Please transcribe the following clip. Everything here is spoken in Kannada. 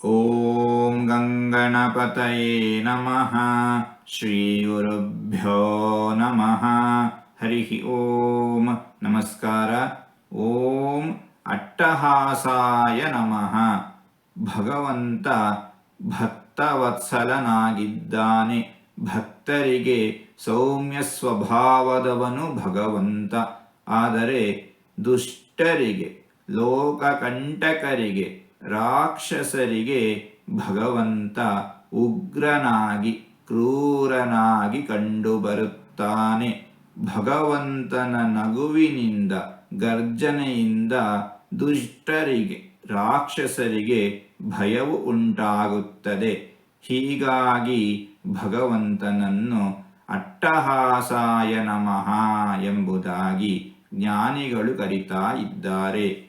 ॐ गङ्गणपतये नमः ಶ್ರೀಗುರುಭ್ಯೋ ನಮಃ ಹರಿ ಓಂ ನಮಸ್ಕಾರ ಓಂ ಅಟ್ಟಹಾಸಾಯ ನಮಃ ಭಗವಂತ ಭಕ್ತವತ್ಸಲನಾಗಿದ್ದಾನೆ ಭಕ್ತರಿಗೆ ಸೌಮ್ಯ ಸ್ವಭಾವದವನು ಭಗವಂತ ಆದರೆ ದುಷ್ಟರಿಗೆ ಲೋಕಕಂಟಕರಿಗೆ ರಾಕ್ಷಸರಿಗೆ ಭಗವಂತ ಉಗ್ರನಾಗಿ, ಕ್ರೂರನಾಗಿ ಕಂಡುಬರುತ್ತಾನೆ ಭಗವಂತನ ನಗುವಿನಿಂದ, ಗರ್ಜನೆಯಿಂದ ದುಷ್ಟರಿಗೆ, ರಾಕ್ಷಸರಿಗೆ ಭಯವು ಉಂಟಾಗುತ್ತದೆ. ಹೀಗಾಗಿ ಭಗವಂತನನ್ನು ಅಟ್ಟಹಾಸಾಯ ನಮಃ ಎಂಬುದಾಗಿ ಜ್ಞಾನಿಗಳು ಕರಿತಾ ಇದ್ದಾರೆ.